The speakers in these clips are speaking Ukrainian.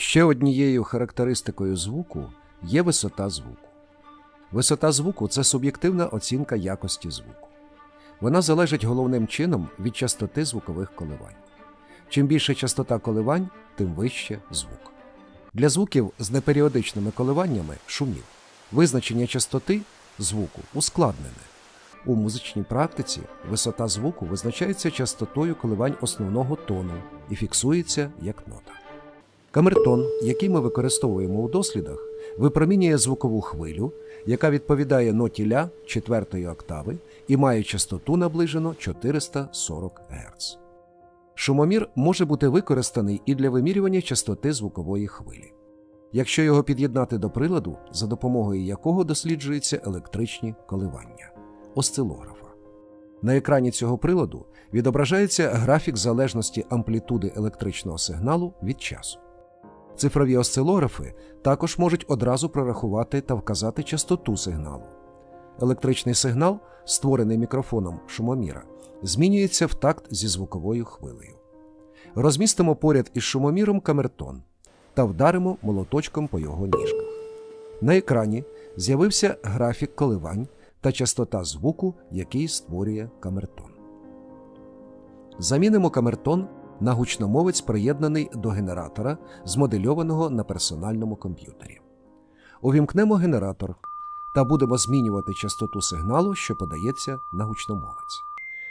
Ще однією характеристикою звуку є висота звуку. Висота звуку це суб'єктивна оцінка якості звуку. Вона залежить головним чином від частоти звукових коливань. Чим більше частота коливань, тим вище звук. Для звуків з неперіодичними коливаннями шумів визначення частоти звуку ускладнене. У музичній практиці висота звуку визначається частотою коливань основного тону і фіксується як нота. Камертон, який ми використовуємо у дослідах, випромінює звукову хвилю, яка відповідає ноті ля четвертої октави і має частоту наближено 440 Гц. Шумомір може бути використаний і для вимірювання частоти звукової хвилі, якщо його під'єднати до приладу, за допомогою якого досліджуються електричні коливання осцилографа. На екрані цього приладу відображається графік залежності амплітуди електричного сигналу від часу. Цифрові осцилографи також можуть одразу прорахувати та вказати частоту сигналу. Електричний сигнал, створений мікрофоном шумоміра, змінюється в такт зі звуковою хвилею. Розмістимо поряд із шумоміром камертон та вдаримо молоточком по його ніжках. На екрані з'явився графік коливань та частота звуку, який створює камертон. Замінимо камертон на гучномовець, приєднаний до генератора, змодельованого на персональному комп'ютері. Увімкнемо генератор та будемо змінювати частоту сигналу, що подається на гучномовець.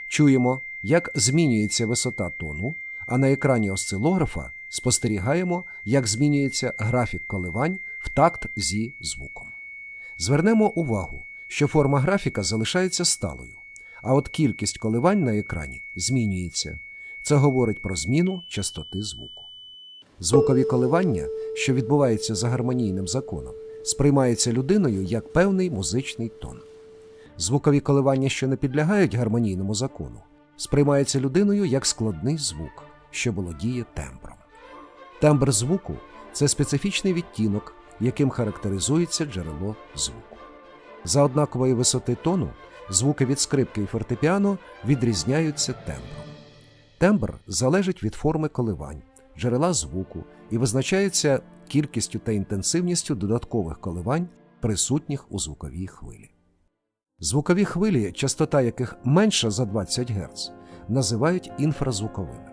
Чуємо, як змінюється висота тону, а на екрані осцилографа спостерігаємо, як змінюється графік коливань в такт зі звуком. Звернемо увагу, що форма графіка залишається сталою, а от кількість коливань на екрані змінюється. Це говорить про зміну частоти звуку. Звукові коливання, що відбуваються за гармонійним законом, сприймаються людиною як певний музичний тон. Звукові коливання, що не підлягають гармонійному закону, сприймаються людиною як складний звук, що володіє тембром. Тембр звуку це специфічний відтінок, яким характеризується джерело звуку. За однакової висоти тону звуки від скрипки і фортепіано відрізняються тембром. Тембр залежить від форми коливань, джерела звуку і визначається кількістю та інтенсивністю додаткових коливань, присутніх у звуковій хвилі. Звукові хвилі, частота яких менша за 20 Гц, називають інфразвуковими.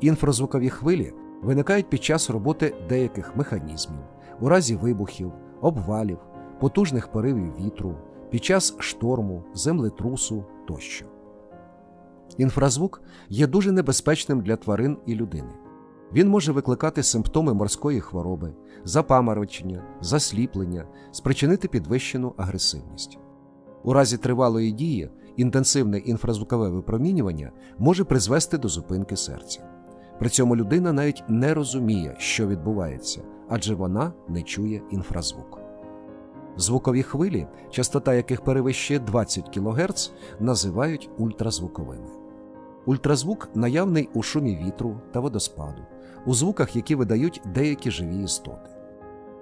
Інфразвукові хвилі виникають під час роботи деяких механізмів, у разі вибухів, обвалів, потужних поривів вітру, під час шторму, землетрусу тощо. Інфразвук є дуже небезпечним для тварин і людини. Він може викликати симптоми морської хвороби, запаморочення, засліплення, спричинити підвищену агресивність. У разі тривалої дії інтенсивне інфразвукове випромінювання може призвести до зупинки серця. При цьому людина навіть не розуміє, що відбувається, адже вона не чує інфразвук. Звукові хвилі, частота яких перевищує 20 кГц, називають ультразвуковими. Ультразвук наявний у шумі вітру та водоспаду, у звуках, які видають деякі живі істоти.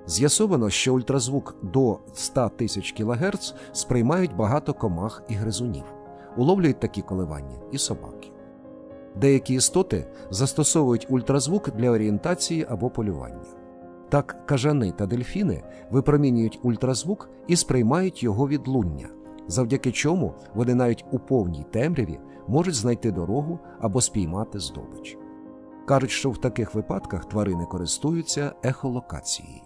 З'ясовано, що ультразвук до 100 тисяч кГц сприймають багато комах і гризунів, уловлюють такі коливання і собаки. Деякі істоти застосовують ультразвук для орієнтації або полювання. Так кажани та дельфіни випромінюють ультразвук і сприймають його відлуння, завдяки чому вони навіть у повній темряві можуть знайти дорогу або спіймати здобич. Кажуть, що в таких випадках тварини користуються ехолокацією.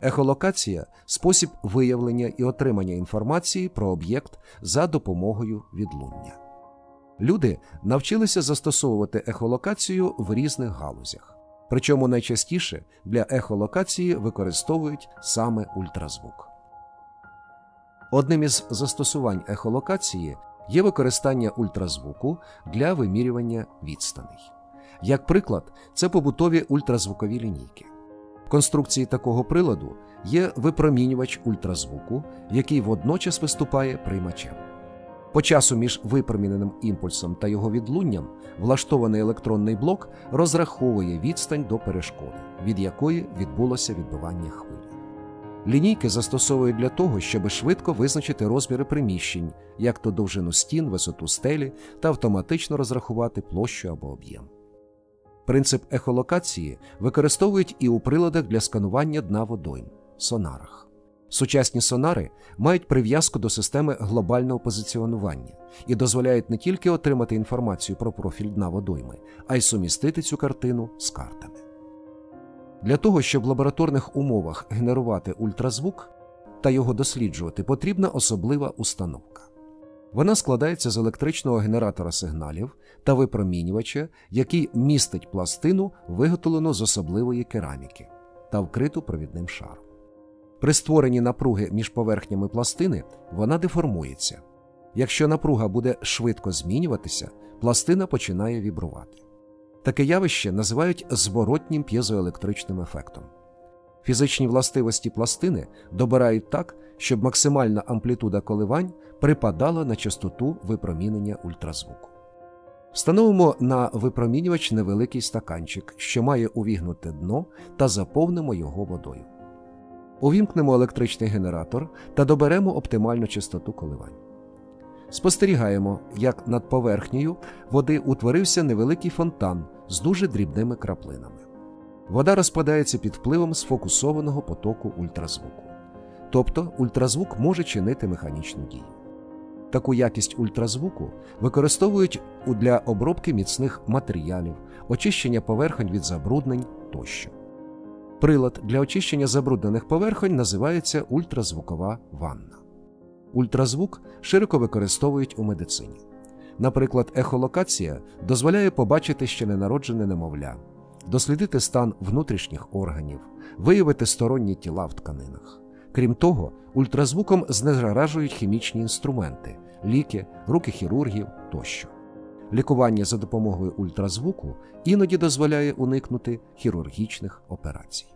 Ехолокація спосіб виявлення і отримання інформації про об'єкт за допомогою відлуння. Люди навчилися застосовувати ехолокацію в різних галузях. Причому найчастіше для ехолокації використовують саме ультразвук. Одним із застосувань ехолокації є використання ультразвуку для вимірювання відстаней. Як приклад, це побутові ультразвукові лінійки. В конструкції такого приладу є випромінювач ультразвуку, який водночас виступає приймачем. По часу між випроміненим імпульсом та його відлунням влаштований електронний блок розраховує відстань до перешкоди, від якої відбулося відбивання хвилі. Лінійки застосовують для того, щоб швидко визначити розміри приміщень, як то довжину стін, висоту стелі та автоматично розрахувати площу або об'єм. Принцип ехолокації використовують і у приладах для сканування дна водойм сонарах. Сучасні сонари мають прив'язку до системи глобального позиціонування і дозволяють не тільки отримати інформацію про профіль дна водойми, а й сумістити цю картину з картами. Для того, щоб в лабораторних умовах генерувати ультразвук та його досліджувати, потрібна особлива установка. Вона складається з електричного генератора сигналів та випромінювача, який містить пластину, виготовлену з особливої кераміки та вкриту провідним шаром. При створенні напруги між поверхнями пластини вона деформується. Якщо напруга буде швидко змінюватися, пластина починає вібрувати. Таке явище називають зворотнім п'єзоелектричним ефектом. Фізичні властивості пластини добирають так, щоб максимальна амплітуда коливань припадала на частоту випромінення ультразвуку. Встановимо на випромінювач невеликий стаканчик, що має увігнуте дно, та заповнимо його водою. Увімкнемо електричний генератор та доберемо оптимальну частоту коливань. Спостерігаємо, як над поверхнею води утворився невеликий фонтан з дуже дрібними краплинами. Вода розпадається під впливом сфокусованого потоку ультразвуку. Тобто ультразвук може чинити механічну дію. Таку якість ультразвуку використовують для обробки міцних матеріалів, очищення поверхонь від забруднень тощо. Прилад для очищення забруднених поверхонь називається ультразвукова ванна. Ультразвук широко використовують у медицині. Наприклад, ехолокація дозволяє побачити ще ненароджене немовля, дослідити стан внутрішніх органів, виявити сторонні тіла в тканинах. Крім того, ультразвуком знезаражують хімічні інструменти, ліки, руки хірургів тощо. Лікування за допомогою ультразвуку іноді дозволяє уникнути хірургічних операцій.